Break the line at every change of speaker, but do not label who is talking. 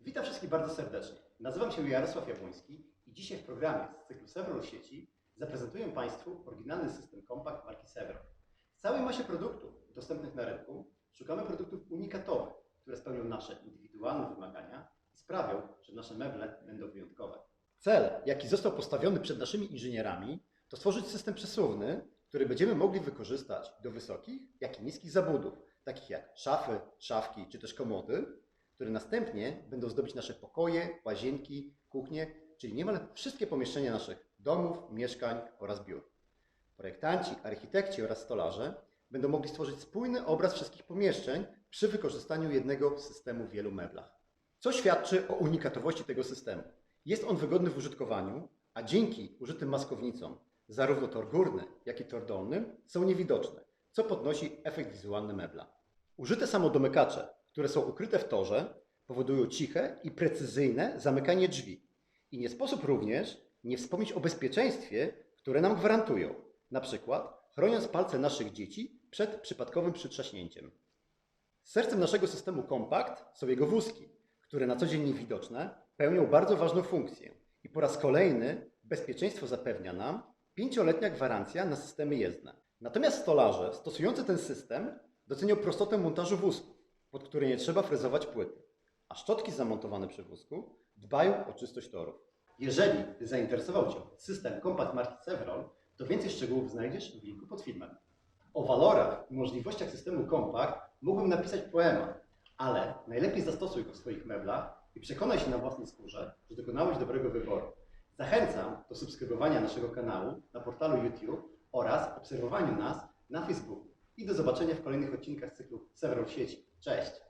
Witam wszystkich bardzo serdecznie. Nazywam się Jarosław Jabłoński i dzisiaj w programie z cyklu Several sieci zaprezentuję Państwu oryginalny system kompakt marki Several. W całej masie produktów dostępnych na rynku szukamy produktów unikatowych, które spełnią nasze indywidualne wymagania i sprawią, że nasze meble będą wyjątkowe. Cel, jaki został postawiony przed naszymi inżynierami, to stworzyć system przesuwny, który będziemy mogli wykorzystać do wysokich, jak i niskich zabudów, takich jak szafy, szafki czy też komody, które następnie będą zdobić nasze pokoje, łazienki, kuchnie, czyli niemal wszystkie pomieszczenia naszych domów, mieszkań oraz biur. Projektanci, architekci oraz stolarze będą mogli stworzyć spójny obraz wszystkich pomieszczeń przy wykorzystaniu jednego systemu w wielu meblach. Co świadczy o unikatowości tego systemu? Jest on wygodny w użytkowaniu, a dzięki użytym maskownicom zarówno tor górny, jak i tor dolny są niewidoczne, co podnosi efekt wizualny mebla. Użyte samodomykacze, które są ukryte w torze, powodują ciche i precyzyjne zamykanie drzwi. I nie sposób również nie wspomnieć o bezpieczeństwie, które nam gwarantują, na przykład chroniąc palce naszych dzieci przed przypadkowym przytrzaśnięciem. Sercem naszego systemu kompakt są jego wózki, które na co dzień niewidoczne pełnią bardzo ważną funkcję. I po raz kolejny bezpieczeństwo zapewnia nam pięcioletnia gwarancja na systemy jezdne. Natomiast stolarze stosujący ten system docenią prostotę montażu wózków, pod które nie trzeba frezować płyty, a szczotki zamontowane przy wózku dbają o czystość torów. Jeżeli zainteresował Cię system kompakt marki Several, to więcej szczegółów znajdziesz w linku pod filmem. O walorach i możliwościach systemu kompakt mógłbym napisać poemat, ale najlepiej zastosuj go w swoich meblach i przekonaj się na własnej skórze, że dokonałeś dobrego wyboru. Zachęcam do subskrybowania naszego kanału na portalu YouTube oraz obserwowania nas na Facebooku. I do zobaczenia w kolejnych odcinkach cyklu Several Sieci. Cześć!